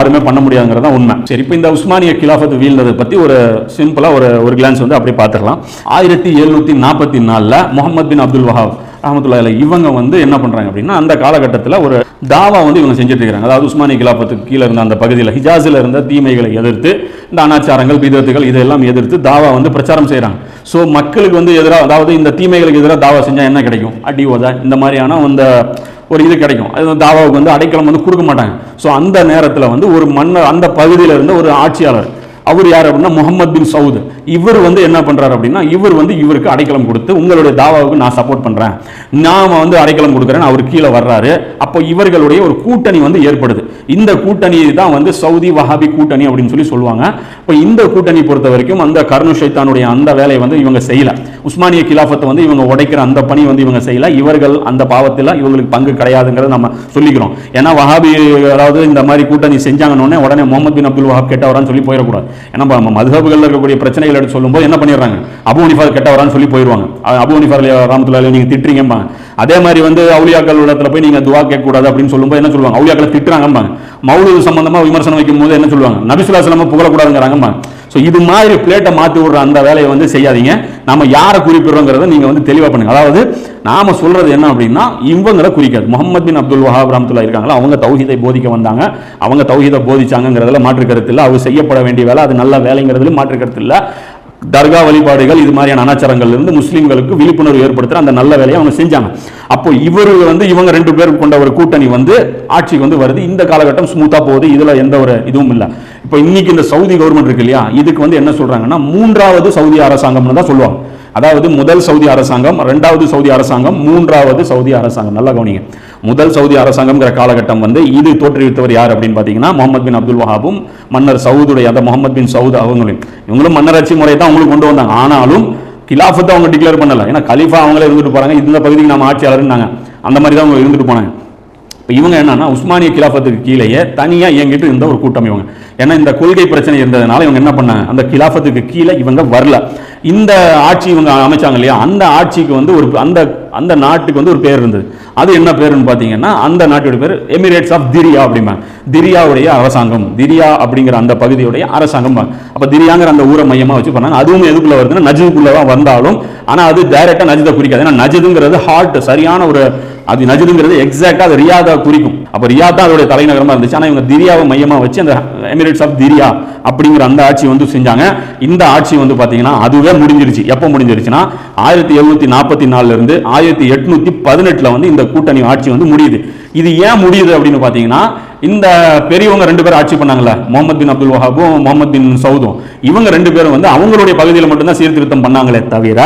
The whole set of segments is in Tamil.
யாருமே பண்ண முடியாதுங்கிறது தான் உண்மை. சரி இப்போ இந்த உஸ்மானிய கிலாஃபத் வீழ்ந்ததை பற்றி ஒரு சிம்பிளாக ஒரு ஒரு கிளான்ஸ் வந்து அப்படியே பார்த்துக்கலாம் ஆயிரத்தி எழுநூற்றி நாற்பத்தி நாலில் முகமது பின் அப்துல் வஹாப் ரஹமத்துல்லாஹி இவங்க வந்து என்ன பண்ணுறாங்க அப்படின்னா அந்த காலகட்டத்தில் ஒரு தாவா வந்து இவங்க செஞ்சுட்டு இருக்காங்க அதாவது உஸ்மானிய கிலாஃபத்துக்கு கீழே இருந்த அந்த பகுதியில் ஹிஜாஸில் இருந்த தீமைகளை எதிர்த்து இந்த அனாச்சாரங்கள் பிதத்துகள் இதெல்லாம் எதிர்த்து தாவா வந்து பிரச்சாரம் செய்கிறாங்க ஸோ மக்களுக்கு வந்து எதிராக அதாவது இந்த தீமைகளுக்கு எதிராக தாவா செஞ்சால் என்ன கிடைக்கும்? அடி ஓதா இந்த மாதிரியான அந்த ஒரு இது கிடைக்கும். அது தாவாவுக்கு வந்து அடைக்கலம் வந்து கொடுக்க மாட்டாங்க. ஸோ அந்த நேரத்தில் வந்து ஒரு மன்னர் அந்த பகுதியில் இருந்த ஒரு ஆட்சியாளர் அவர் யார் அப்படின்னா முகமது பின் சவுத். இவர் வந்து என்ன பண்ணுறாரு அப்படின்னா இவர் வந்து இவருக்கு அடைக்கலம் கொடுத்து உங்களுடைய தாவாவுக்கு நான் சப்போர்ட் பண்ணுறேன் நாம் வந்து அடைக்கலம் கொடுக்குறேன் அவர் கீழே வர்றாரு. அப்போ இவர்களுடைய ஒரு கூட்டணி வந்து ஏற்படுது. இந்த கூட்டணி தான் வந்து சவுதி வஹாபி கூட்டணி அப்படின்னு சொல்லி சொல்லுவாங்க. இப்போ இந்த கூட்டணி பொறுத்த வரைக்கும் அந்த கர்னு ஷைத்தானுடைய அந்த வேலையை வந்து இவங்க செய்யலை. உஸ்மானிய கிலாஃபத்தை வந்து இவங்க உடைக்கிற அந்த பணி வந்து இவங்க செய்யல. இவர்கள் அந்த பாவத்தில் இவங்களுக்கு பங்கு கிடையாதுங்கிறத நம்ம சொல்லிக்கிறோம். ஏன்னா வஹாபி அதாவது இந்த மாதிரி கூட்டணி செஞ்சாங்கன்னு உடனே முகமது பின் அப்துல் வஹாப் கேட்டவரான்னு சொல்லி போயிடக்கூடாது. ஏன்னா நம்ம மதுஹபுகளில் இருக்கக்கூடிய பிரச்சனைகள் எடுத்து சொல்லும்போது என்ன பண்ணிடுறாங்க? அபு ஹனிஃபா கெட்டவரான்னு சொல்லி போயிடுவாங்க. அபு ஹனிஃபா ராமத்துல நீங்க திட்டுறீங்கம்மா அதே மாதிரி வந்து அவுளியாக்கள் இடத்துல போய் நீங்கள் துவா கேட்கக்கூடாது அப்படின்னு சொல்லும்போது என்ன சொல்லுவாங்க? அவுளியாக்களை திட்டுறாங்கம்பாங்க. மௌலூது சம்பந்தமாக விமர்சனம் வைக்கும் போது என்ன சொல்லுவாங்க? நபிசுலாசலமாக புகழக்கூடாதுங்கிறாங்கம்பாங்க. ஸோ இது மாதிரி பிளேட்டை மாற்றி விடுற அந்த வேலையை வந்து செய்யாதீங்க. நம்ம யாரை குறிப்பிடுறோங்கிறத நீங்கள் வந்து தெளிவாக பண்ணுங்க. அதாவது நாம் சொல்கிறது என்ன அப்படின்னா இவங்களை குறிக்காது. முகமது பின் அப்துல் வஹாப் ரஹமத்துல்லா இருக்காங்களா? அவங்க தௌஹீதை போதிக்க வந்தாங்க. அவங்க தௌஹீதை போதிச்சாங்கிறதுல மாற்று கருத்து இல்லை. அவர் செய்யப்பட வேண்டிய வேலை அது நல்ல வேலைங்கிறதுல மாற்று கருத்து இல்லை. தர்கா வழிபாடுகள் இது மாதிரியான அனாச்சாரங்கள் இருந்து முஸ்லீம்களுக்கு விழிப்புணர்வு ஏற்படுத்துற அந்த நல்ல வேலையை அவங்க செஞ்சாங்க. அப்போ இவர் வந்து இவங்க ரெண்டு பேர் கொண்ட ஒரு கூட்டணி வந்து ஆட்சிக்கு வந்து வருது. இந்த காலகட்டம் ஸ்மூத்தா போகுது. இதுல எந்த ஒரு இதுவும் இல்லை. இப்போ இன்னைக்கு இந்த சவுதி கவர்மெண்ட் இருக்கு இல்லையா? இதுக்கு வந்து என்ன சொல்றாங்கன்னா மூன்றாவது சவுதி அரசாங்கம்னு தான் சொல்லுவாங்க. அதாவது முதல் சவுதி அரசாங்கம் ரெண்டாவது சவுதி அரசாங்கம் மூன்றாவது சவுதி அரசாங்கம். நல்லா கவனிங்க. முதல் சவுதி அரசாங்கம்ங்கிற காலகட்டம் வந்து இது தோற்றுவித்தவர் யார் அப்படின்னு பார்த்தீங்கன்னா முகமது பின் அப்துல் வஹாபும் மன்னர் சவுதுடைய அந்த முகமது பின் சவுத் அவங்களும். இவங்களும் மன்னராட்சி முறையை தான் அவங்களுக்கு கொண்டு வந்தாங்க. ஆனாலும் கிலாஃபத்தை அவங்க டிக்ளேர் பண்ணல. ஏன்னா கலிஃபா அவங்களே இருந்துட்டு போறாங்க. இந்த பகுதிக்கு நம்ம ஆட்சியாளர்னாங்க அந்த மாதிரி தான் அவங்க இருந்துட்டு போனாங்க. இப்போ இவங்க என்னன்னா உஸ்மானிய கிலாஃபத்துக்கு கீழேயே தனியாக இயங்கிட்டு இருந்த ஒரு கூட்டம் இவங்க. ஏன்னா இந்த கொள்கை பிரச்சனை இருந்ததுனால இவங்க என்ன பண்ணாங்க? அந்த கிலாஃபத்துக்கு கீழே இவங்க வரல. இந்த ஆட்சி இவங்க அமைச்சாங்க இல்லையா? அந்த ஆட்சிக்கு வந்து ஒரு அந்த அந்த நாட்டுக்கு வந்து ஒரு பேர் இருந்தது. அது என்ன பேருன்னு பார்த்தீங்கன்னா அந்த நாட்டோட பேர் எமிரேட்ஸ் ஆஃப் திரியா அப்படிம்பாங்க. திரியாவுடைய அரசாங்கம். திரியா அப்படிங்கிற அந்த பகுதியுடைய அரசாங்கம் அப்போ திரியாங்கிற அந்த ஊரை மையமாக வச்சு பண்ணாங்க. அதுவும் எதுக்குள்ளே வருதுன்னா நஜதுக்குள்ளே தான் வந்தாலும் ஆனால் அது டைரெக்டாக நஜதை குறிக்காது. ஏன்னா நஜதுங்கிறது ஹார்ட் சரியான ஒரு அது நஜதுங்கிறது எக்ஸாக்டா அது ரியாதா குறிக்கும். அப்போ ரியாத் தான் அதோடைய தலைநகரமாக இருந்துச்சு. ஆனால் இவங்க திரியாவை மையமாக வச்சு அந்த எமிரேட்ஸ் ஆஃப் திரியா அப்படிங்கிற அந்த ஆட்சி வந்து செஞ்சாங்க. இந்த ஆட்சி வந்து பார்த்தீங்கன்னா அதுவே முடிஞ்சிருச்சு. எப்போ முடிஞ்சிருச்சுன்னா ஆயிரத்தி எழுநூத்தி நாற்பத்தி நாலுல இருந்து ஆயிரத்தி எட்நூத்தி பதினெட்டுல வந்து இந்த கூட்டணி ஆட்சி வந்து முடியுது. இது ஏன் முடியுது அப்படின்னு பார்த்தீங்கன்னா இந்த பெரியவங்க ரெண்டு பேரும் ஆட்சி பண்ணாங்களே முகமது பின் அப்துல் வஹாபும் முகமது பின் சவுதும். இவங்க ரெண்டு பேரும் வந்து அவங்களுடைய பகுதியில் மட்டும்தான் சீர்திருத்தம் பண்ணாங்களே தவிர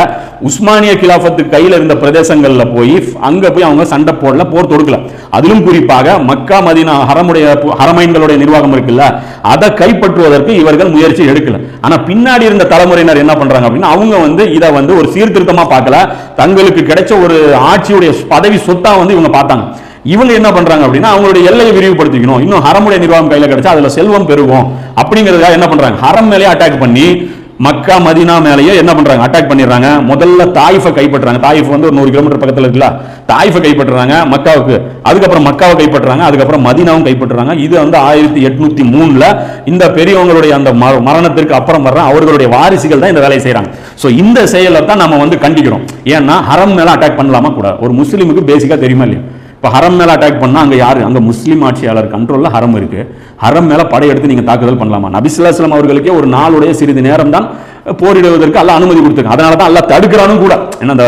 உஸ்மானிய கிலாஃபத்து கையில் இருந்த பிரதேசங்களில் போய் அங்கே போய் அவங்க சண்டை போடல போர் தொடுக்கல. அதிலும் குறிப்பாக மக்கா மதீனா ஹரமுடைய ஹரமைன்களுடைய நிர்வாகம் இருக்குல்ல அதை கைப்பற்றுவதற்கு இவர்கள் முயற்சி எடுக்கல. ஆனால் பின்னாடி இருந்த தலைமுறையினர் என்ன பண்ணுறாங்க அப்படின்னா அவங்க வந்து இதை வந்து ஒரு சீர்திருத்தமாக பார்க்கல. தங்களுக்கு கிடைச்ச ஒரு ஆட்சியுடைய பதவி சொத்தா வந்து இவங்க பார்த்தாங்க. இவங்க என்ன பண்றாங்க அப்படின்னா அவங்களுடைய எல்லையை விரிவுபடுத்திக்கணும். இன்னும் ஹரமுடைய நிர்வாகம் கையில கிடைச்சா அதுல செல்வம் பெருகும். அப்படிங்கிறதுக்காக என்ன பண்றாங்க? ஹரம் மேலே அட்டாக் பண்ணி மக்கா மதினா மேலேயே என்ன பண்றாங்க? அட்டாக் பண்ணிடுறாங்க. முதல்ல தாயிஃபை கைப்பற்றுறாங்க. தாயிஃப் வந்து ஒரு நூறு கிலோமீட்டர் பக்கத்துல இருக்குல்ல தாயிஃபை கைப்பற்றுறாங்க மக்காவுக்கு. அதுக்கப்புறம் மக்காவை கைப்பற்றுறாங்க அதுக்கப்புறம் மதினாவும் கைப்பற்றுறாங்க. இது வந்து ஆயிரத்தி எட்நூத்தி மூணுல இந்த பெரியவங்களுடைய அந்த ம- மரணத்திற்கு அப்புறம் வர்ற அவர்களுடைய வாரிசுகள் தான் இந்த வேலையை செய்யறாங்க ஸோ இந்த செயலை தான் நம்ம வந்து கண்டிக்கிறோம். ஏன்னா ஹரம் மேல அட்டாக் பண்ணலாமா கூட? ஒரு முஸ்லீமுக்கு பேசிக்கா தெரியுமா இல்லையா? இப்போ ஹரம் மேலே அட்டாக் பண்ணால் அங்கே யார்? அங்கே முஸ்லீம் ஆட்சியாளர் கண்ட்ரோலில் ஹரம் இருக்குது ஹரம் மேலே படையெடுத்து நீங்கள் தாக்குதல் பண்ணலாமா? நபிசுல்லாஸ்லாம் அவர்களுக்கே ஒரு நாளுடைய சிறிது நேரம் தான் போரிடுவதற்கு எல்லாம் அனுமதி கொடுத்துருக்கு அதனால தான் எல்லாம் தடுக்கிறானும் கூட. ஏன்னா அந்த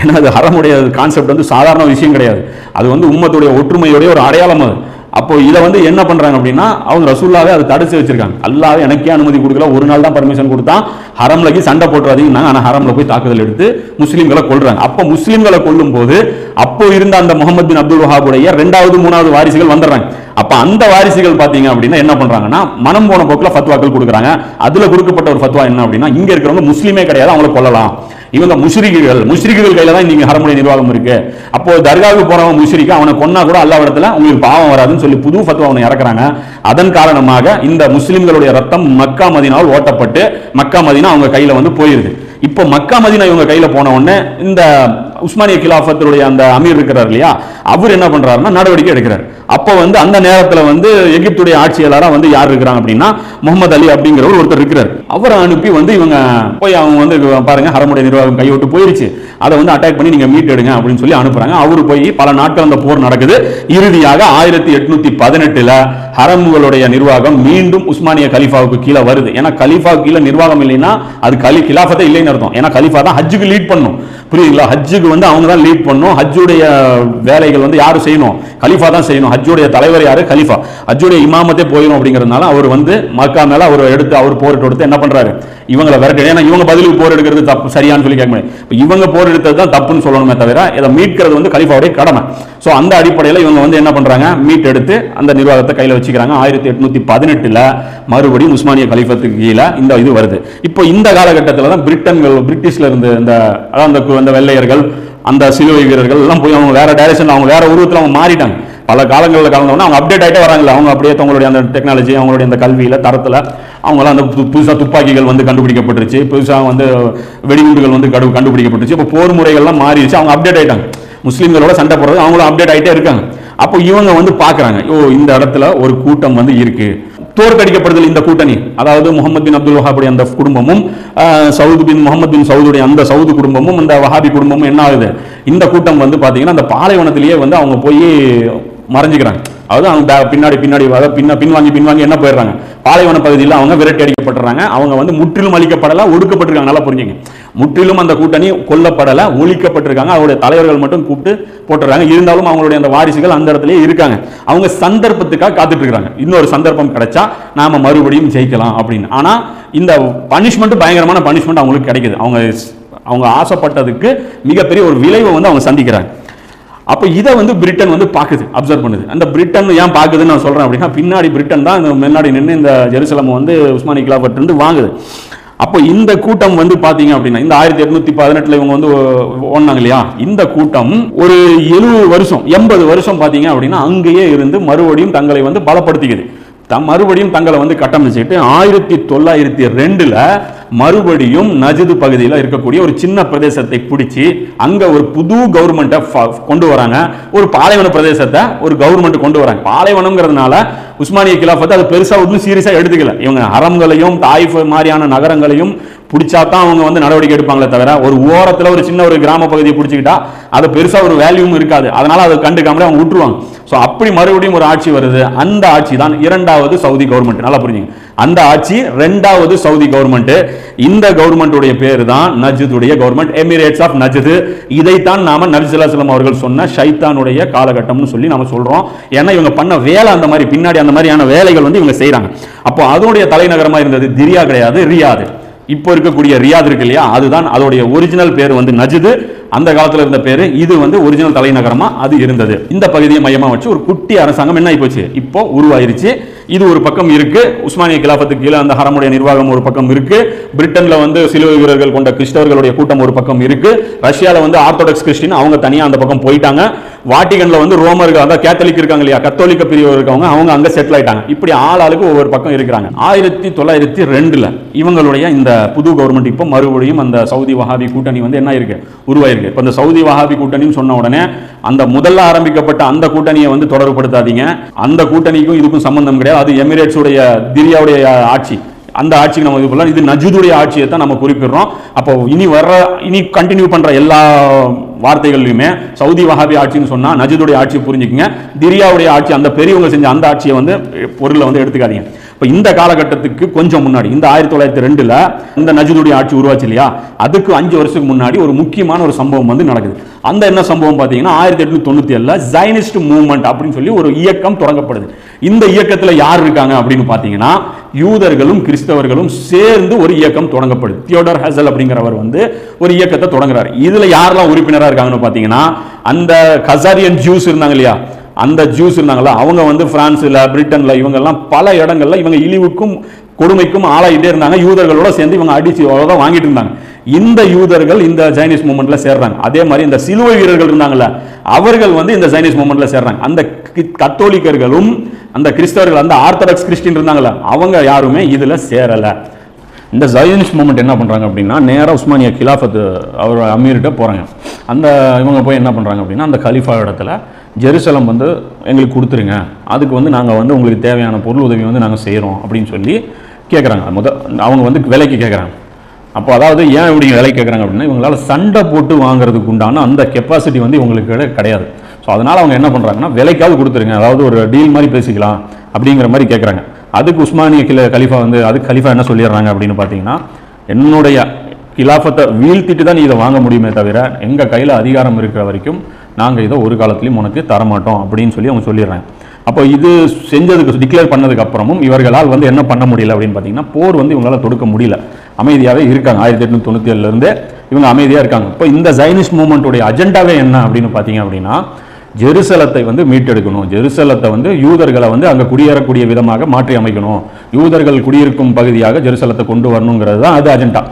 ஏன்னா அது ஹரமுடைய கான்செப்ட் வந்து சாதாரண விஷயம் கிடையாது. அது வந்து உம்மத்துடைய ஒற்றுமையுடைய ஒரு அடையாளம் அது. அப்போ இதை வந்து என்ன பண்ணுறாங்க அப்படின்னா அவங்க ரசூல்லாவே அதை தடுத்து வச்சிருக்காங்க. அல்லாவே எனக்கே அனுமதி கொடுக்கல ஒரு நாள் தான் பர்மிஷன் கொடுத்தா ஹரம்லக்கு சண்டை போட்டுறாதீங்கன்னா ஆனால் ஹரம்ல போய் தாக்குதல் எடுத்து முஸ்லீம்களை கொள்றாங்க அப்போ முஸ்லீம்களை கொல்லும் போது அப்போ இருந்த அந்த முகமது பின் அப்துல் வஹாபுடைய ரெண்டாவது மூணாவது வாரிசுகள் வந்துடுறாங்க. அப்போ அந்த வாரிசுகள் பார்த்தீங்க அப்படின்னா என்ன பண்ணுறாங்கன்னா மனம் போன போக்கில் ஃபத்வாக்கள் கொடுக்குறாங்க. அதில் கொடுக்கப்பட்ட ஒரு ஃபத்வா என்ன அப்படின்னா இங்கே இருக்கிறவங்க முஸ்லீமே கிடையாது அவங்கள கொல்லலாம். இவங்க முஷ்ரிக்குகள். முஷ்ரிக்குகள் கையில தான் நீங்க ஹரமுடைய நிர்வாகம் இருக்கு. அப்போ தர்காவுக்கு போறவன் முஸ்ரிக்கு அவனை கொன்னா கூட அல்லா இடத்துல உங்களுக்கு பாவம் வராதுன்னு சொல்லி புது ஃபத்வா அவனை இறக்குறாங்க. அதன் காரணமாக இந்த முஸ்லிம்களுடைய ரத்தம் மக்கா மதினால் ஓட்டப்பட்டு மக்கா மதினா அவங்க கையில வந்து போயிருது. இப்போ மக்கா மதினா இவங்க கையில போன உடனே இந்த உஸ்மானிய கிலாஃபத்தினுடைய அந்த அமீர் இருக்கிறார் இல்லையா? அவர் என்ன பண்றாருன்னா நடவடிக்கை எடுக்கிறார். அப்போ வந்து அந்த நேரத்தில் வந்து எகிப்துடைய ஆட்சியாளராக வந்து யார் இருக்கிறாங்க அப்படின்னா முகமது அலி அப்படிங்கிறவர் ஒருத்தர் இருக்கிறார். அவரை அனுப்பி வந்து இவங்க போய் அவங்க வந்து பாருங்க ஹரமுடைய நிர்வாகம் கைவிட்டு போயிருச்சு. அதை வந்து அட்டாக் பண்ணி நீங்க மீட்டெடுங்க அப்படின்னு சொல்லி அனுப்புறாங்க. அவர் போய் பல நாட்கள் அந்த போர் நடக்குது. இறுதியாக ஆயிரத்தி எட்நூத்தி பதினெட்டுல ஹரம்களுடைய நிர்வாகம் மீண்டும் உஸ்மானிய கலிஃபாவுக்கு கீழே வருது. ஏன்னா கலிஃபா கீழே நிர்வாகம் இல்லைன்னா அது கலி கிலாஃபத்தை இல்லைன்னு அர்த்தம். ஏன்னா கலிஃபா தான் ஹஜ்ஜுக்கு லீட் பண்ணும். புரியுங்களா ஹஜ்ஜுக்கு வந்து அவங்க தான் லீட் பண்ணும் ஹஜ்ஜுடைய வேலைகள் வந்து யார் செய்யணும்? கலிஃபா தான் செய்யணும். ஹஜ்ஜுடைய தலைவர் யார்? கலிஃபா. ஹஜ்ஜுடைய இமாமத்தே போயிடும் அப்படிங்கிறதுனால அவர் வந்து மக்கா மேலே அவர் எடுத்து அவர் போர் எடுத்து என்ன பண்ணுறாரு இவங்களை விரட்டு ஏன்னா இவங்க பதிலுக்கு போர் எடுக்கிறது தப்பு சரியான்னு சொல்லி கேட்க முடியும் இப்போ இவங்க போர் எடுத்தது தான் தப்புன்னு சொல்லணுமே தவிர இதை மீட்கிறது வந்து கலிஃபாவுடைய கடமை. ஸோ அந்த அடிப்படையில் இவங்க வந்து என்ன பண்ணுறாங்க மீட் எடுத்து அந்த நிர்வாகத்தை கையில் வச்சுக்கிறாங்க. ஆயிரத்தி எட்நூத்தி பதினெட்டில் மறுபடியும் உஸ்மானிய கலிஃபத்துக்கு கீழே இந்த இது வருது. இப்போ இந்த காலகட்டத்தில் தான் பிரிட்டன்கள் பிரிட்டிஷில் இருந்து இந்த அதான் அந்த வெள்ளையர்கள் அந்த சிலுவை வீரர்கள் எல்லாம் போய் அவங்க வேற டைரக்ஷன் அவங்க வேற உருவத்தில் அவங்க மாறிட்டாங்க. பல காலங்களில் கலந்தவொடனே அவங்க அப்டேட் ஆகிட்டே வராங்களே அவங்க அப்படியே தங்களுடைய அந்த டெக்னாலஜி அவங்களுடைய அந்த கல்வியில் தரத்தில் அவங்களாம் அந்த புதுசாக துப்பாக்கிகள் வந்து கண்டுபிடிக்கப்பட்டுருச்சு. புதுசாக வந்து வெடிகுண்டுகள் வந்து கண்டு கண்டுபிடிக்கப்பட்டுருச்சு. இப்போ போர் முறைகள்லாம் மாறிடுச்சு. அவங்க அப்டேட் ஆகிட்டாங்க முஸ்லீம்களோட சண்டை போடுறது அவங்களும் அப்டேட் ஆகிட்டே இருக்காங்க. அப்போ இவங்க வந்து பார்க்குறாங்க ஓ இந்த இடத்துல ஒரு கூட்டம் வந்து இருக்குது தோற்கடிக்கப்படுதல் இந்த கூட்டணி. அதாவது முகமது பின் அப்துல் வஹாபுடைய அந்த குடும்பமும் சவுது பின் முகமது பின் சவுதுடைய அந்த சவுது குடும்பமும் இந்த வஹாபி குடும்பமும் என்ன ஆகுது? இந்த கூட்டம் வந்து பார்த்தீங்கன்னா அந்த பாலைவனத்திலேயே வந்து அவங்க போய் மறைஞ்சுக்கிறாங்க. அதாவது அவங்க பின்னாடி பின்னாடி அதாவது பின்ன பின்வாங்கி பின்வாங்கி என்ன போயிடுறாங்க? பாலைவன பகுதியில் அவங்க விரட்டி அடிக்கப்படுறாங்க அவங்க வந்து முற்றிலும் அழிக்கப்படலை ஒடுக்கப்பட்டிருக்காங்க. நல்லா புரிஞ்சுங்க. முற்றிலும் அந்த கூட்டணி கொல்லப்படலை ஒழிக்கப்பட்டிருக்காங்க. அவருடைய தலைவர்கள் மட்டும் கூப்பிட்டு போட்டுறாங்க. இருந்தாலும் அவங்களுடைய அந்த வாரிசுகள் அந்த இடத்துலயே இருக்காங்க. அவங்க சந்தர்ப்பத்துக்காக காத்துட்டு இருக்காங்க இன்னொரு சந்தர்ப்பம் கிடைச்சா நாம மறுபடியும் ஜெயிக்கலாம் அப்படின்னு. ஆனா இந்த பனிஷ்மெண்ட் பயங்கரமான பனிஷ்மெண்ட் அவங்களுக்கு கிடைக்குது. அவங்க அவங்க ஆசைப்பட்டதுக்கு மிகப்பெரிய ஒரு விளைவை வந்து அவங்க சந்திக்கிறாங்க. அப்போ இதை வந்து பிரிட்டன் வந்து பார்க்குது அப்சர்வ் பண்ணுது. அந்த பிரிட்டன் ஏன் பார்க்குதுன்னு நான் சொல்கிறேன் அப்படின்னா பின்னாடி பிரிட்டன் தான் இந்த முன்னாடி நின்று இந்த ஜெருசலம் வந்து உஸ்மானி கிலாபட் இருந்து வாங்குது. அப்போ இந்த கூட்டம் வந்து பார்த்தீங்க அப்படின்னா இந்த ஆயிரத்தி எட்நூத்தி பதினெட்டுல இவங்க வந்து ஓடினாங்க இல்லையா? இந்த கூட்டம் ஒரு எழுபது வருஷம் எண்பது வருஷம் பார்த்தீங்க அப்படின்னா அங்கேயே இருந்து மறுபடியும் தங்களை வந்து பலப்படுத்திக்குது. மறுபடியும் தங்களை வந்து கட்டமைச்சிட்டு ஆயிரத்தி தொள்ளாயிரத்தி ரெண்டுல மறுபடியும் நஜது பகுதியில் இருக்கக்கூடிய ஒரு சின்ன பிரதேசத்தை பிடிச்சி அங்க ஒரு புது கவர்மெண்ட்டை கொண்டு வராங்க. ஒரு பாலைவன பிரதேசத்தை ஒரு கவர்மெண்ட் கொண்டு வராங்க. பாலைவனம்ங்கிறதுனால உஸ்மானிய கிலாஃபத்தை அது பெருசாக ஒன்றும் சீரியஸாக எடுத்துக்கல. இவங்க ஹரம்களையும் தாய்ஃப் மாதிரியான நகரங்களையும் பிடிச்சா தான் அவங்க வந்து நடவடிக்கை எடுப்பாங்களே தவிர ஒரு ஓரத்தில் ஒரு சின்ன ஒரு கிராம பகுதியை பிடிச்சிக்கிட்டா அது பெருசாக ஒரு வேல்யூவும் இருக்காது. அதனால் அதை கண்டுக்காமலே அவங்க விட்டுருவாங்க. ஸோ அப்படி மறுபடியும் ஒரு ஆட்சி வருது. அந்த ஆட்சி தான் இரண்டாவது சவுதி கவர்மெண்ட் நல்லா புரிஞ்சுங்க. அந்த ஆட்சி ரெண்டாவது சவுதி கவர்மெண்ட் இந்த கவர்மெண்ட்டுடைய பேர் தான் நஜ்துடைய கவர்மெண்ட் எமிரேட்ஸ் ஆஃப் நஜ்து இதைத்தான் நாம நபிசுல்லாஸ்லம் அவர்கள் சொன்ன ஷைத்தானுடைய காலகட்டம்னு சொல்லி நாம சொல்றோம். ஏன்னா இவங்க பண்ண வேலை அந்த மாதிரி பின்னாடி அந்த மாதிரியான வேலைகள் வந்து இவங்க செய்கிறாங்க அப்போ அதனுடைய தலைநகரமா இருந்தது திரியா கிடையாது ரியாது. இப்போ இருக்கக்கூடிய ரியாத் இருக்கு இல்லையா? அதுதான் அதோடைய ஒரிஜினல் பேர் வந்து நஜிது. அந்த காலத்தில் இருந்த பேர் இது வந்து ஒரிஜினல் தலைநகரமாக அது இருந்தது. இந்த பகுதியை மையமாக வச்சு ஒரு குட்டி அரசாங்கம் என்ன ஆகி போச்சு இப்போ உருவாயிருச்சு. இது ஒரு பக்கம் இருக்கு. உஸ்மானிய கிலாபத்துக்கு கீழே அந்த ஹரமுடைய நிர்வாகம் ஒரு பக்கம் இருக்கு. பிரிட்டன்ல வந்து சிலுவை வீரர்கள் கொண்ட கிறிஸ்தவர்களுடைய கூட்டம் ஒரு பக்கம் இருக்கு. ரஷ்யாவில் வந்து ஆர்த்தோடாக்ஸ் கிறிஸ்டின் அவங்க தனியாக அந்த பக்கம் போயிட்டாங்க. வாட்டிகன்ல வந்து ரோமர்கள் அதாவது கேத்தலிக் இருக்காங்க இல்லையா கத்தோலிக்க பிரிவு இருக்கவங்க அவங்க அங்க செட்டில் ஆயிட்டாங்க. இப்படி ஆள் ஆளுக்கு ஒவ்வொரு பக்கம் இருக்கிறாங்க. ஆயிரத்தி தொள்ளாயிரத்தி ரெண்டுல இவங்களுடைய இந்த புது கவர்மெண்ட் இப்போ மறுபடியும் அந்த சவுதி வஹாபி கூட்டணி வந்து என்ன இருக்கு உருவாயிருக்கு. இப்போ இந்த சவுதி வஹாபி கூட்டணின்னு சொன்ன உடனே அந்த முதல்ல ஆரம்பிக்கப்பட்ட அந்த கூட்டணியை வந்து தொடர்புபடுத்தாதீங்க. அந்த கூட்டணிக்கும் இதுக்கும் சம்பந்தம் கிடையாது. அது எமிரேட்ஸுடைய திரியாவுடைய ஆட்சி. அந்த ஆட்சிக்கு நம்ம இது பண்ணலாம். இது நஜுதுடைய ஆட்சியை தான் நம்ம குறிப்பிடுறோம். அப்போ இனி வர்ற இனி கண்டினியூ பண்ணுற எல்லா வார்த்தைகள்லையுமே சவுதி வஹாபி ஆட்சின்னு சொன்னால் நஜுதுடைய ஆட்சி புரிஞ்சுக்கங்க. திரியாவுடைய ஆட்சி அந்த பெரியவங்க செஞ்ச அந்த ஆட்சியை வந்து பொருளை வந்து எடுத்துக்காதீங்க. இப்போ இந்த காலகட்டத்துக்கு கொஞ்சம் முன்னாடி இந்த ஆயிரத்தி தொள்ளாயிரத்தி ரெண்டில் இந்த நஜிதுடைய ஆட்சி உருவாச்சு இல்லையா? அதுக்கு அஞ்சு வருஷத்துக்கு முன்னாடி ஒரு முக்கியமான ஒரு சம்பவம் வந்து நடக்குது. அந்த என்ன சம்பவம் பார்த்தீங்கன்னா ஆயிரத்தி எட்நூத்தி தொண்ணூற்றி ஏழில் ஜைனிஸ்ட் மூவ்மெண்ட் அப்படின்னு சொல்லி ஒரு இயக்கம் தொடங்கப்படுது. இந்த இயக்கத்தில் யார் இருக்காங்க அப்படின்னு பார்த்தீங்கன்னா யூதர்களும் கிறிஸ்தவர்களும் சேர்ந்து ஒரு இயக்கம் தொடங்கப்படுது. தியோடர் ஹசல் அப்படிங்கிறவர் வந்து ஒரு இயக்கத்தை தொடங்குறாரு. இதில் யாரெல்லாம் உறுப்பினராக இருக்காங்கன்னு பார்த்தீங்கன்னா அந்த கசாரியன் ஜூஸ் இருந்தாங்க இல்லையா? அந்த ஜூஸ் இருந்தாங்களா? அவங்க வந்து பிரான்ஸில் பிரிட்டனில் இவங்கெல்லாம் பல இடங்களில் இவங்க இழிவுக்கும் கொடுமைக்கும் ஆளாகிட்டே இருந்தாங்க. யூதர்களோட சேர்ந்து இவங்க அடிச்சு அவ்வளோதான் வாங்கிட்டு இருந்தாங்க. இந்த யூதர்கள் இந்த சைனீஸ் மூமெண்ட்ல சேர்றாங்க. அதே மாதிரி இந்த சிலுவை வீரர்கள் இருந்தாங்கல்ல அவர்கள் வந்து இந்த சைனீஸ் மூமெண்ட்ல சேர்றாங்க. அந்த கத்தோலிக்கர்களும் அந்த கிறிஸ்தவர்கள் அந்த ஆர்த்தடாக்ஸ் கிறிஸ்டின் இருந்தாங்கல்ல அவங்க யாருமே இதுல சேரல. இந்த ஜயனிஷ் மூமெண்ட் என்ன பண்ணுறாங்க அப்படின்னா நேராக உஸ்மானியா கிலாஃபத் அவர் அமீர்கிட்ட போகிறாங்க அந்த இவங்க போய் என்ன பண்ணுறாங்க அப்படின்னா அந்த கலிஃபா இடத்துல ஜெருசலம் வந்து எங்களுக்கு கொடுத்துருங்க. அதுக்கு வந்து நாங்கள் வந்து உங்களுக்கு தேவையான பொருள் உதவி வந்து நாங்கள் செய்கிறோம் அப்படின்னு சொல்லி கேட்குறாங்க முத அவங்க வந்து விலைக்கு கேட்குறாங்க அப்போ அதாவது ஏன் இப்படி விலை கேட்குறாங்க அப்படின்னா இவங்களால் சண்டை போட்டு வாங்குறதுக்கு உண்டான அந்த கெப்பாசிட்டி வந்து இவங்களுக்கு கிடையாது. ஸோ அதனால் அவங்க என்ன பண்ணுறாங்கன்னா விலைக்காவது கொடுத்துருங்க. அதாவது ஒரு டீல் மாதிரி பேசிக்கலாம் அப்படிங்கிற மாதிரி கேட்குறாங்க அதுக்கு உஸ்மானிய கில கலிஃபா வந்து அதுக்கு கலிஃபா என்ன சொல்லிடுறாங்க அப்படின்னு பார்த்தீங்கன்னா என்னுடைய கிலாஃபத்தை வீழ்த்திட்டு தான் நீ இதை வாங்க முடியுமே தவிர எங்கள் கையில் அதிகாரம் இருக்கிற வரைக்கும் நாங்கள் இதை ஒரு காலத்துலேயும் உனக்கு தரமாட்டோம் அப்படின்னு சொல்லி அவங்க சொல்லிடுறாங்க. அப்போ இது செஞ்சதுக்கு டிக்ளேர் பண்ணதுக்கு அப்புறமும் இவர்களால் வந்து என்ன பண்ண முடியல அப்படின்னு பார்த்தீங்கன்னா போர் வந்து இவங்களால் தொடுக்க முடியல. அமைதியாகவே இருக்காங்க. ஆயிரத்தி எட்நூத்தி தொண்ணூற்றி ஏழுலேருந்தே இவங்க அமைதியாக இருக்காங்க. இப்போ இந்த சைனிஸ் மூமெண்ட்டுடைய அஜெண்டாவே என்ன அப்படின்னு பார்த்தீங்க அப்படின்னா ஜெருசலத்தை வந்து மீட்டெடுக்கணும். ஜெருசலத்தை வந்து யூதர்களை வந்து அங்கே குடியேறக்கூடிய விதமாக மாற்றி அமைக்கணும். யூதர்கள் குடியிருக்கும் பகுதியாக ஜெருசலத்தை கொண்டு வரணுங்கிறது தான் அது அஜெண்டா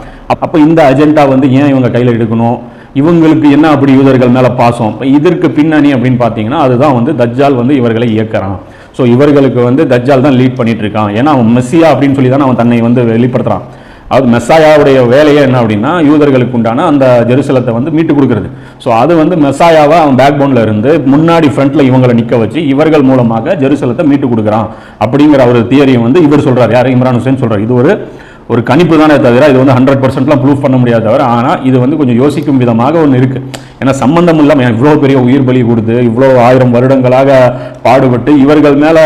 அப்போ இந்த அஜெண்டா வந்து ஏன் இவங்க கையில் எடுக்கணும்? இவங்களுக்கு என்ன அப்படி யூதர்கள் மேலே பாசம்? இப்போ இதற்கு பின்னணி அப்படின்னு பார்த்தீங்கன்னா அதுதான் வந்து தஜ்ஜால் வந்து இவர்களை இயக்கிறான். ஸோ இவர்களுக்கு வந்து தஜ்ஜால் தான் லீட் பண்ணிட்டு இருக்கான். ஏன்னா அவன் மெஸ்ஸியா அப்படின்னு சொல்லி தான் அவன் தன்னை வந்து வெளிப்படுத்துறான். அது மெஸ்ஸாயாவுடைய வேலையே என்ன அப்படின்னா யூதர்களுக்கு உண்டான அந்த ஜெருசலத்தை வந்து மீட்டு கொடுக்கறது. ஸோ அது வந்து மெஸ்ஸாயாவை அவன் பேக் போனில் இருந்து முன்னாடி ஃப்ரண்ட்டில் இவங்களை நிற்க வச்சு இவர்கள் மூலமாக ஜெருசலத்தை மீட்டு கொடுக்குறான். அப்படிங்கிற ஒரு தியரியை வந்து இவர் சொல்கிறார் யார்? இம்ரான் ஹுசேன் சொல்கிறார் இது ஒரு ஒரு கணிப்பு தானே தவிர இது வந்து ஹண்ட்ரட் பர்சன்ட்லாம் ப்ரூவ் பண்ண முடியாது தவிர ஆனால் இது வந்து கொஞ்சம் யோசிக்கும் விதமாக ஒன்று இருக்குது ஏன்னா சம்பந்தம் இல்லாமல் இவ்வளோ பெரிய உயிர் பலி கொடுத்து இவ்வளோ ஆயிரம் வருடங்களாக பாடுபட்டு இவர்கள் மேலே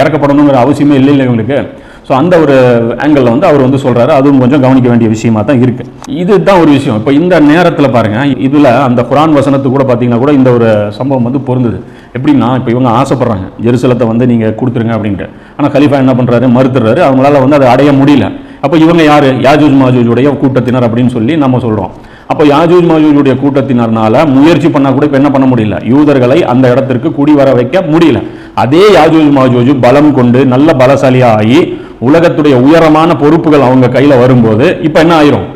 இறக்கப்படணுங்கிற அவசியமே இல்லை இல்லை இவங்களுக்கு. ஸோ அந்த ஒரு ஆங்கிளில் வந்து அவர் வந்து சொல்கிறாரு அதுவும் கொஞ்சம் கவனிக்க வேண்டிய விஷயமா தான் இருக்கு. இதுதான் ஒரு விஷயம். இப்போ இந்த நேரத்தில் பாருங்கள் இதில் அந்த குரான் வசனத்து கூட பார்த்தீங்கன்னா கூட இந்த ஒரு சம்பவம் வந்து பொருந்தது. எப்படின்னா இப்போ இவங்க ஆசைப்படுறாங்க ஜெருசலத்தை வந்து நீங்கள் கொடுத்துருங்க அப்படின்ட்டு. ஆனால் கலிஃபா என்ன பண்ணுறாரு மறுத்துறாரு. அவங்களால வந்து அதை அடைய முடியல. அப்போ இவங்க யார்? யாஜூஜ் மாஜூஜுடைய கூட்டத்தினர் அப்படின்னு சொல்லி நம்ம சொல்கிறோம் அப்போ யாஜூஜ் மாஜூஜுடைய கூட்டத்தினர்னால முயற்சி பண்ணால் கூட இப்போ என்ன பண்ண முடியல? யூதர்களை அந்த இடத்திற்கு குடி வர வைக்க முடியல. அதே யாஜூஜ் மாஜூஜு பலம் கொண்டு நல்ல பலசாலியாகி உலகத்துடைய உயரமான பொறுப்புகள் அவங்க கையில் வரும்போது இப்போ என்ன ஆயிரும்?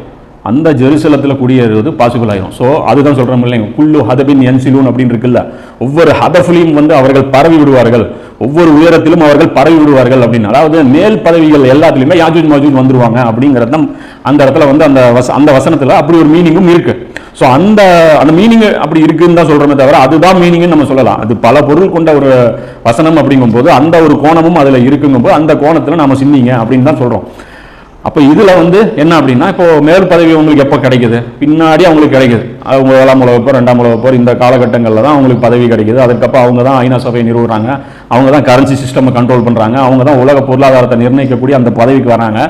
அந்த ஜெருசலத்தில் குடியேறுவது பாசிபிள் ஆயிரும். ஸோ அதுதான் சொல்கிறோம் இல்லைங்க குள்ளு ஹதபின் என்சிலூன் அப்படின்னு இருக்குல்ல ஒவ்வொரு ஹதஃபிலையும் வந்து அவர்கள் பரவி விடுவார்கள். ஒவ்வொரு உயரத்திலும் அவர்கள் பரவி விடுவார்கள் அப்படின்னு. அதாவது மேல் பதவிகள் எல்லாத்துலேயுமே யாஜூஜ் மாஜூஜ் வந்துருவாங்க அப்படிங்கிறது தான் அந்த இடத்துல வந்து அந்த வச அந்த வசனத்தில் அப்படி ஒரு மீனிங்கும் இருக்கு. ஸோ அந்த அந்த மீனிங் அப்படி இருக்குன்னு தான் சொல்கிறோமே தவிர அதுதான் மீனிங்னு நம்ம சொல்லலாம். அது பல பொருள் கொண்ட ஒரு வசனம் அப்படிங்கும்போது அந்த ஒரு கோணமும் அதில் இருக்குங்கும்போது அந்த கோணத்தில் நம்ம சிந்திங்க அப்படின்னு தான் சொல்கிறோம் அப்போ இதில் வந்து என்ன அப்படின்னா இப்போ மேல் பதவி அவங்களுக்கு எப்போ கிடைக்குது? பின்னாடி அவங்களுக்கு கிடைக்குது. அவங்க ஏழாம் உலக போர் ரெண்டாம் உலக இந்த காலகட்டங்களில் தான் அவங்களுக்கு பதவி கிடைக்குது. அதுக்கப்புறம் அவங்க தான் ஐநா சபையை நிறுவுறாங்க. அவங்க தான் கரன்சி சிஸ்டம் கண்ட்ரோல் பண்ணுறாங்க அவங்க தான் உலக பொருளாதாரத்தை நிர்ணயிக்கக்கூடிய அந்த பதவிக்கு வராங்க.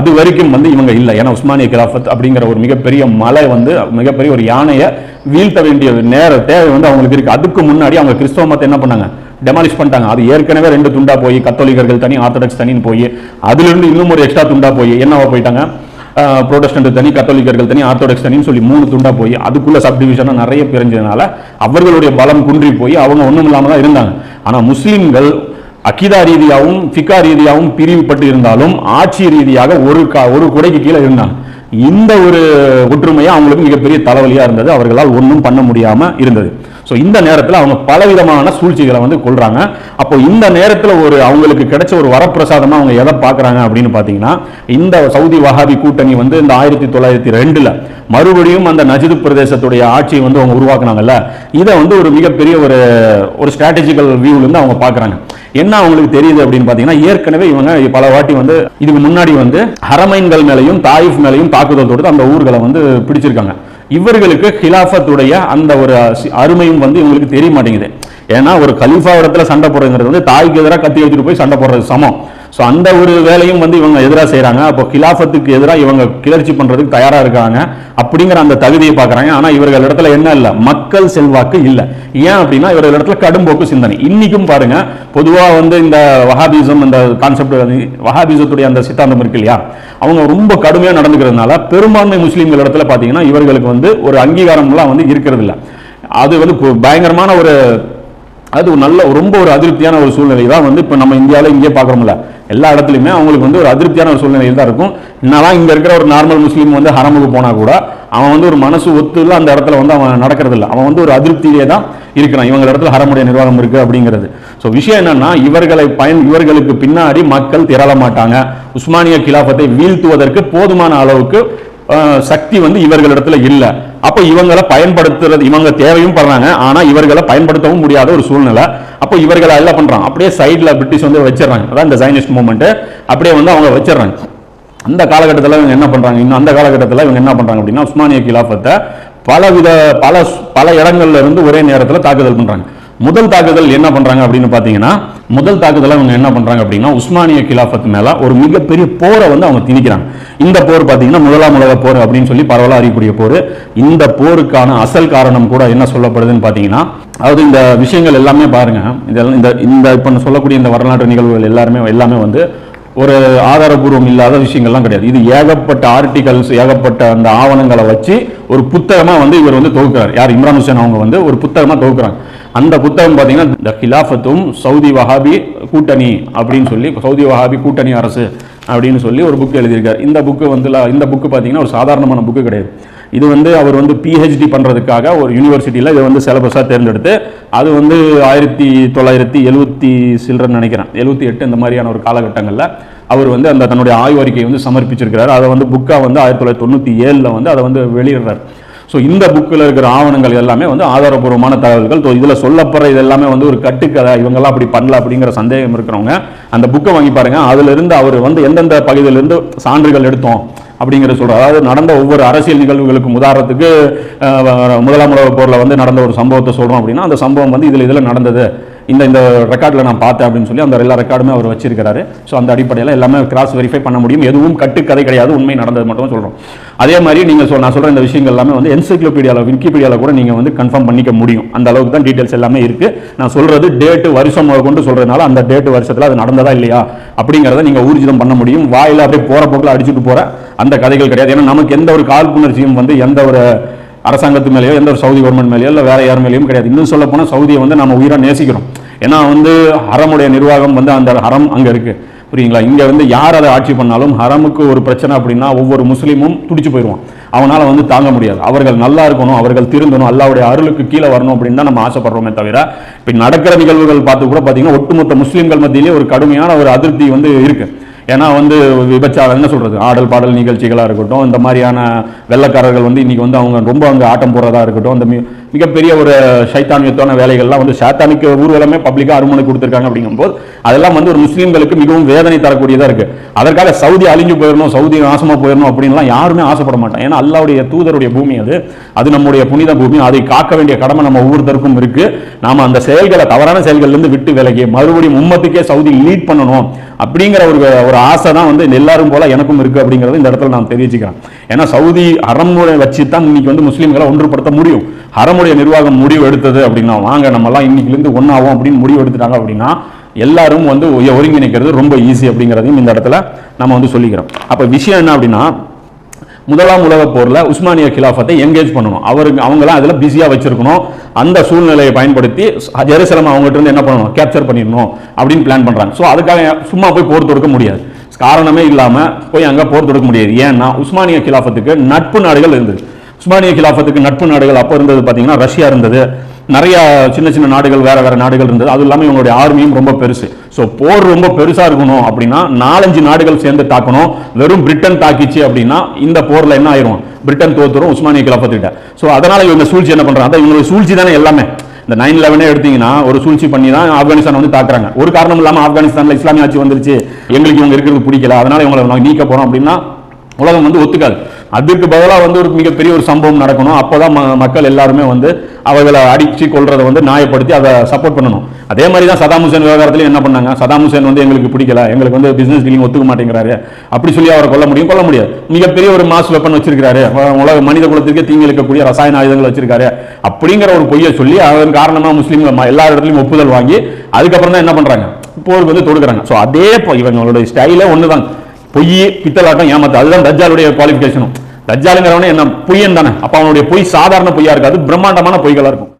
அது வரைக்கும் வந்து இவங்க இல்லை. ஏன்னா உஸ்மானிய கிலாஃபத் அப்படிங்கிற ஒரு மிகப்பெரிய மலை வந்து மிகப்பெரிய ஒரு யானையை வீழ்த்த வேண்டிய நேர தேவை வந்து அவங்களுக்கு இருக்குது அதுக்கு முன்னாடி அவங்க கிறிஸ்தவ மதத்தை என்ன பண்ணாங்க? டெமாலிஷ் பண்ணிட்டாங்க. அது ஏற்கனவே ரெண்டு துண்டா போய் கத்தோலிக்கர்கள் தனி ஆர்த்தடாக்ஸ் தனின்னு போய் அதிலிருந்து இன்னும் ஒரு எக்ஸ்ட்ரா துண்டா போய் என்னவா போயிட்டாங்க? புரோட்டஸ்டன்ட் தனி கத்தோலிக்கர்கள் தனி ஆர்த்தடாக்ஸ் தனின்னு சொல்லி மூணு துண்டா போய் அதுக்குள்ள சப்டிவிஷனா நிறைய பிரிஞ்சதுனால அவர்களுடைய பலம் குன்றி போய் அவங்க ஒன்றும் இல்லாமல் தான் இருந்தாங்க. ஆனால் முஸ்லீம்கள் அகிதா ரீதியாகவும் ஃபிகா ரீதியாகவும் பிரிவுபட்டு இருந்தாலும் ஆட்சி ரீதியாக ஒரு கா- ஒரு குடைக்கு கீழே இருந்தாங்க. இந்த ஒரு ஒற்றுமையாக அவங்களுக்கு மிகப்பெரிய தலைவலியாக இருந்தது. அவர்களால் ஒன்றும் பண்ண முடியாமல் இருந்தது. ஸோ இந்த நேரத்தில் அவங்க பலவிதமான சூழ்ச்சிகளை வந்து கொள்றாங்க அப்போ இந்த நேரத்தில் ஒரு அவங்களுக்கு கிடைச்ச ஒரு வரப்பிரசாதமாக அவங்க எதை பார்க்குறாங்க அப்படின்னு பார்த்தீங்கன்னா இந்த சவுதி வஹாபி கூட்டணி வந்து இந்த ஆயிரத்தி தொள்ளாயிரத்தி ரெண்டில் மறுபடியும் அந்த நஜிது பிரதேசத்துடைய ஆட்சியை வந்து அவங்க உருவாக்குனாங்கல்ல இதை வந்து ஒரு மிகப்பெரிய ஒரு ஒரு ஸ்ட்ராட்டஜிக்கல் வியூலேருந்து அவங்க பார்க்குறாங்க. என்ன அவங்களுக்கு தெரியுது அப்படின்னு பார்த்தீங்கன்னா ஏற்கனவே இவங்க பல வாட்டி வந்து இதுக்கு முன்னாடி வந்து ஹரமைன்கள் மேலையும் தாயிஃப் மேலையும் தாக்குதல் தொடுத்து அந்த ஊர்களை வந்து பிடிச்சிருக்காங்க. இவர்களுக்கு ஹிலாஃபத்துடைய அந்த ஒரு அருமையும் வந்து இவங்களுக்கு தெரிய மாட்டேங்குது. ஏன்னா ஒரு கலீஃபா இடத்துல சண்டை போடுறதுங்கிறது வந்து தாய்க்கு எதிராக கத்தி எடுத்துட்டு போய் சண்டை போடுறது சமம். ஸோ அந்த ஒரு வேலையும் வந்து இவங்க எதிராக செய்கிறாங்க அப்போ கிலாஃபத்துக்கு எதிராக இவங்க கிளர்ச்சி பண்ணுறதுக்கு தயாராக இருக்காங்க அப்படிங்கிற அந்த தகுதியை பார்க்குறாங்க. ஆனால் இவர்கள் இடத்துல என்ன இல்லை? மக்கள் செல்வாக்கு இல்லை. ஏன் அப்படின்னா இவர்கள் இடத்துல கடும்போக்கு சிந்தனை. இன்றைக்கும் பாருங்கள் பொதுவாக வந்து இந்த வஹாபிசம் இந்த கான்செப்ட் வஹாபிசத்துடைய அந்த சித்தாந்தம் இருக்கு இல்லையா? அவங்க ரொம்ப கடுமையாக நடந்துக்கிறதுனால பெரும்பான்மை முஸ்லீம்கள் இடத்துல பார்த்தீங்கன்னா இவர்களுக்கு வந்து ஒரு அங்கீகாரம்லாம் வந்து இருக்கிறது இல்லை அது வந்து பயங்கரமான ஒரு அது ஒரு நல்ல ரொம்ப ஒரு அதிருப்தியான ஒரு சூழ்நிலை தான் வந்து இப்போ நம்ம இந்தியாவில் இங்கே பார்க்குறோம்ல. எல்லா இடத்துலையுமே அவங்களுக்கு வந்து ஒரு அதிருப்தியான ஒரு சூழ்நிலையில் தான் இருக்கும். என்னதான் இங்கே இருக்கிற ஒரு நார்மல் முஸ்லீம் வந்து ஹரமுக்கு போனால் கூட அவன் வந்து ஒரு மனசு ஒத்துல அந்த இடத்துல வந்து அவன் நடக்கிறது இல்லை அவன் வந்து ஒரு அதிருப்தியிலே தான் இருக்கிறான். இவங்க இடத்துல ஹரமுடைய நிர்வாகம் இருக்குது அப்படிங்கிறது. ஸோ விஷயம் என்னன்னா இவர்களை பயன் இவர்களுக்கு பின்னாடி மக்கள் திரள மாட்டாங்க. உஸ்மானிய கிலாஃபத்தை வீழ்த்துவதற்கு போதுமான அளவுக்கு சக்தி வந்து இவர்களிடத்துல இல்லை. அப்ப இவங்களை பயன்படுத்துறது இவங்க தேவையும் படுறாங்க. ஆனா இவர்களை பயன்படுத்தவும் முடியாத ஒரு சூழ்நிலை. அப்போ இவர்களை எல்லாம் பண்றாங்க? அப்படியே சைடில் பிரிட்டிஷ் வந்து வச்சிடறாங்க. அதான் இந்த சைனிஸ்ட் மூமெண்ட் அப்படியே வந்து அவங்க வச்சிடறாங்க. அந்த காலகட்டத்தில் இவங்க என்ன பண்றாங்க? இன்னும் அந்த காலகட்டத்தில் இவங்க என்ன பண்றாங்க அப்படின்னா உஸ்மானிய கிலாஃபத்தை பலவித பல பல இடங்கள்ல இருந்து ஒரே நேரத்தில் தாக்குதல் பண்றாங்க. முதல் தாக்குதல் என்ன பண்றாங்க அப்படின்னு பாத்தீங்கன்னா முதல் தாக்குதல் அவங்க என்ன பண்றாங்க அப்படின்னா உஸ்மானிய கிலாஃபத் மேல ஒரு மிகப்பெரிய போரை வந்து அவங்க திணிக்கிறாங்க. இந்த போர் பாத்தீங்கன்னா முதலாம் உலக போர் அப்படின்னு சொல்லி பரவலாக அறியக்கூடிய போர். இந்த போருக்கான அசல் காரணம் கூட என்ன சொல்லப்படுதுன்னு பாத்தீங்கன்னா அதாவது இந்த விஷயங்கள் எல்லாமே பாருங்க. இதெல்லாம் இந்த இந்த இப்போ சொல்லக்கூடிய இந்த வரலாற்று நிகழ்வுகள் எல்லாருமே எல்லாமே வந்து ஒரு ஆதாரபூர்வம் இல்லாத விஷயங்கள்லாம் கிடையாது. இது ஏகப்பட்ட ஆர்டிகல்ஸ் ஏகப்பட்ட அந்த ஆவணங்களை வச்சு ஒரு புத்தகமா வந்து இவர் வந்து தொகுக்கிறார். யார் இம்ரான் ஹுசேன் அவங்க வந்து ஒரு புத்தகமா தொகுக்கிறாங்க. அந்த புத்தகம் பார்த்தீங்கன்னா த கிலாஃபத்தும் சவுதி வஹாபி கூட்டணி அப்படின்னு சொல்லி சவுதி வஹாபி கூட்டணி அரசு அப்படின்னு சொல்லி ஒரு புக் எழுதியிருக்கார். இந்த புக்கு வந்து இந்த புக்கு பார்த்தீங்கன்னா ஒரு சாதாரணமான புக்கு கிடையாது. இது வந்து அவர் வந்து பிஹெச்டி பண்ணுறதுக்காக ஒரு யூனிவர்சிட்டியில் இதை வந்து சிலபஸாக தேர்ந்தெடுத்து அது வந்து ஆயிரத்தி தொள்ளாயிரத்தி எழுவத்தி சில்லறன்னு நினைக்கிறேன். எழுபத்தி எட்டு இந்த மாதிரியான ஒரு காலகட்டங்களில் அவர் வந்து அந்த தன்னுடைய ஆய்வறிக்கையை வந்து சமர்ப்பிச்சிருக்கிறார். அதை வந்து புக்காக வந்து ஆயிரத்தி தொள்ளாயிரத்தி தொண்ணூற்றி ஏழில் வந்து அதை வந்து வெளியிடுறார். ஸோ இந்த புக்கில் இருக்கிற ஆவணங்கள் எல்லாமே வந்து ஆதாரபூர்வமான தகவல்கள். ஸோ இதில் சொல்லப்படுற இது எல்லாமே வந்து ஒரு கட்டுக்கதை. இவங்கெல்லாம் அப்படி பண்ணல அப்படிங்கிற சந்தேகம் இருக்கிறவங்க அந்த புக்கை வாங்கி பாருங்கள் அதிலிருந்து அவர் வந்து எந்தெந்த பகுதியிலிருந்து சான்றுகள் எடுத்தோம் அப்படிங்கிற சொல்கிறார் அதாவது நடந்த ஒவ்வொரு அரசியல் நிகழ்வுகளுக்கும் உதாரணத்துக்கு முதலாம் உலக போரில் வந்து நடந்த ஒரு சம்பவத்தை சொல்கிறோம் அப்படின்னா அந்த சம்பவம் வந்து இதில் இதில் நடந்தது. இந்த இந்த ரெக்கார்டில் நான் பார்த்தேன் அப்படின்னு சொல்லி அந்த எல்லா ரெக்கார்டுமே அவர் வச்சிருக்கிறாரு. ஸோ அந்த அடிப்படையில் எல்லாமே கிராஸ் வெரிஃபை பண்ண முடியும். எதுவும் கட்டுக்கதை கிடையாது. உண்மை நடந்தது மட்டும் சொல்கிறோம் அதே மாதிரி நீங்கள் சொல் நான் சொல்கிற இந்த விஷயங்கள் எல்லாமே வந்து என்சைக்ளோபீடியாவில் விக்கிபீடியாவில் கூட நீங்கள் வந்து கன்ஃபார்ம் பண்ணிக்க முடியும். அந்த அளவுக்கு தான் டீட்டெயில்ஸ் எல்லாமே இருக்குது நான் சொல்கிறது டேட்டு வருஷம் கொண்டு சொல்கிறதுனால அந்த டேட்டு வருஷத்தில் அது நடந்ததா இல்லையா அப்படிங்கிறத நீங்கள் ஊர்ஜிதம் பண்ண முடியும். வாயில் அப்படியே போகிற போக்கில் அடிச்சுட்டு போகிற அந்த கதைகள் கிடையாது. ஏன்னா நமக்கு எந்த ஒரு காழ்ப்புணர்ச்சியும் வந்து எந்த ஒரு அரசாங்கத்து மேலேயோ எந்த ஒரு சவுதி கவர்மெண்ட் மேலேயோ இல்லை வேற யார் மேலேயும் கிடையாது. இன்னும் சொல்ல போனால் சவுதியை வந்து நம்ம உயிரை நேசிக்கிறோம். ஏன்னா வந்து ஹரமுடைய நிர்வாகம் வந்து அந்த ஹரம் அங்கே இருக்குது புரியுங்களா? இங்கே வந்து யார் அதை ஆட்சி பண்ணாலும் ஹரமுக்கு ஒரு பிரச்சனை அப்படின்னா ஒவ்வொரு முஸ்லீமும் துடிச்சு போயிடுவான். அவனால் வந்து தாங்க முடியாது. அவர்கள் நல்லா இருக்கணும் அவர்கள் திருந்தணும் அல்லாவுடைய அருளுக்கு கீழே வரணும் அப்படின்னு தான் நம்ம ஆசைப்படுறோமே தவிர இப்போ நடக்கிற நிகழ்வுகள் பார்த்து கூட பார்த்தீங்கன்னா ஒட்டுமொத்த முஸ்லீம்கள் மத்தியிலே ஒரு கடுமையான ஒரு அதிருப்தி வந்து இருக்குது ஏன்னா வந்து விபச்சாரம் என்ன சொல்கிறது ஆடல் பாடல் நிகழ்ச்சிகளாக இருக்கட்டும் இந்த மாதிரியான வெள்ளக்காரர்கள் வந்து இன்றைக்கி வந்து அவங்க ரொம்ப அங்கே ஆட்டம் போடுறதா இருக்கட்டும் அந்த மி- மிகப்பெரிய ஒரு சைத்தானியத்தான வேலைகள்லாம் வந்து சாத்தானிக்க ஊர்வலமே பப்ளிக்காக அருமனை கொடுத்துருக்காங்க அப்படிங்கும்போது அதெல்லாம் வந்து ஒரு முஸ்லீம்களுக்கு மிகவும் வேதனை தரக்கூடியதாக இருக்குது அதற்காக சவுதி அழிஞ்சு போயிடணும் சவுதி நாசமாக போயிடணும் அப்படின்லாம் யாருமே ஆசைப்பட மாட்டோம் ஏன்னா அல்லாவுடைய தூதருடைய பூமி அது. அது நம்முடைய புனித பூமி. அதை காக்க வேண்டிய கடமை நம்ம ஒவ்வொருத்தருக்கும் இருக்குது நாம் அந்த செயல்களை தவறான செயல்கள்லேருந்து விட்டு விலகி மறுபடியும் உம்மத்துக்கே சவுதி லீட் பண்ணணும் அப்படிங்கிற ஒரு ஒரு ஆசை தான் வந்து எல்லாரும் போல எனக்கும் இருக்குது அப்படிங்கிறத இந்த இடத்துல நான் தெரிவிச்சுக்கிறேன். ஏன்னா சவுதி அறமுறை வச்சு தான் இன்னைக்கு வந்து முஸ்லீம்களை ஒன்றுபடுத்த முடியும். அறமுடைய நிர்வாகம் முடிவு எடுத்தது அப்படின்னா வாங்க நம்மலாம் இன்னைக்குலேருந்து ஒன்றாகும் இருந்து அப்படின்னு முடிவு எடுத்துட்டாங்க அப்படின்னா எல்லாரும் வந்து ஒருங்கிணைக்கிறது ரொம்ப ஈஸி அப்படிங்கிறதையும் இந்த இடத்துல நம்ம வந்து சொல்லிக்கிறோம். அப்போ விஷயம் என்ன அப்படின்னா முதலாம் உலக போரில் உஸ்மானிய கிலாஃபத்தை எங்கேஜ் பண்ணணும். அவருக்கு அவங்களாம் அதில் பிஸியாக வச்சிருக்கணும். அந்த சூழ்நிலையை பயன்படுத்தி ஜெருசலம் அவங்ககிட்ட இருந்து என்ன பண்ணணும்? கேப்சர் பண்ணிடணும் அப்படின்னு பிளான் பண்ணுறாங்க ஸோ அதுக்காக சும்மா போய் போர் தொடுக்க முடியாது. காரணமே இல்லாமல் போய் அங்கே போர் தொடுக்க முடியாது. ஏன்னா உஸ்மானிய கிலாஃபத்துக்கு நட்பு நாடுகள் இருந்தது. உஸ்மானிய கிலாஃபத்துக்கு நட்பு நாடுகள் அப்போ இருந்தது பார்த்தீங்கன்னா ரஷ்யா இருந்தது. நிறையா சின்ன சின்ன நாடுகள் வேறு வேறு நாடுகள் இருந்தது. அது இல்லாமல் இவங்களுடைய ஆர்மியும் ரொம்ப பெருசு. ஸோ போர் ரொம்ப பெருசாக இருக்கணும் அப்படின்னா நாலஞ்சு நாடுகள் சேர்ந்து தாக்கணும். வெறும் பிரிட்டன் தாக்கிச்சு அப்படின்னா இந்த போரில் என்ன ஆயிரும்? பிரிட்டன் தோத்துரும் உஸ்மானிய கிலாஃபத்துக்கிட்ட ஸோ அதனால் இவங்க சூழ்ச்சி என்ன பண்ணுறாங்க அதான் இவங்களுடைய சூழ்ச்சி தானே எல்லாமே. இந்த நைன் லெவனே எடுத்தீங்கன்னா ஒரு சூழ்ச்சி பண்ணி தான் ஆப்கானிஸ்தான் வந்து தாக்குறாங்க. ஒரு காரணம் இல்லாமல் ஆப்கானிஸ்தானில் இஸ்லாமிய ஆட்சி வந்துருச்சு. எங்களுக்கு இவங்க இருக்கிறது பிடிக்கல அதனால இவங்களை நாங்கள் நீக்க போறோம் அப்படின்னா உலகம் வந்து ஒத்துக்காது. அதுக்கு பதிலாக வந்து ஒரு மிகப்பெரிய ஒரு சம்பவம் நடக்கணும். அப்போதான் ம- மக்கள் எல்லாருமே வந்து அவர்களை அடிச்சு கொள்றதை வந்து நியாயப்படுத்தி அதை சப்போர்ட் பண்ணணும். அதே மாதிரி தான் சதாம் ஹுசேன் விவகாரத்துலையும் என்ன பண்ணாங்க? சதாம் ஹுசேன் வந்து எங்களுக்கு பிடிக்கல எங்களுக்கு வந்து பிசினஸ் டீலிங் ஒத்துக்க மாட்டேங்கிறாரு. அப்படி சொல்லி அவரை கொல்ல முடியும்? கொல்ல முடியாது. மிகப்பெரிய ஒரு மாஸ் வெப்பன் வச்சிருக்காரு உலக மனித குலத்திற்கே தீங்கு இழைக்கக்கூடிய ரசாயன ஆயுதங்கள் வச்சிருக்காரு. அப்படிங்கிற ஒரு பொய்யை சொல்லி அதன் காரணமாக முஸ்லீம் ம- எல்லா இடத்துலையும் ஒப்புதல் வாங்கி அதுக்கப்புறம் தான் என்ன பண்றாங்க? போருக்கு வந்து தொடுக்குறாங்க. ஸோ அதே பொ- இவங்களுடைய ஸ்டைலே தான் பொய் பித்தலாட்டம் ஏமாத்து அதுதான் தஜ்ஜாலுடைய குவாலிஃபிகேஷனும் தஜ்ஜாலுங்கிறவனே என்ன பொய்யன் தானே. அப்போ அவனுடைய பொய் சாதாரண பொய்யா இருக்காது பிரம்மாண்டமான பொய்களாக இருக்கும்.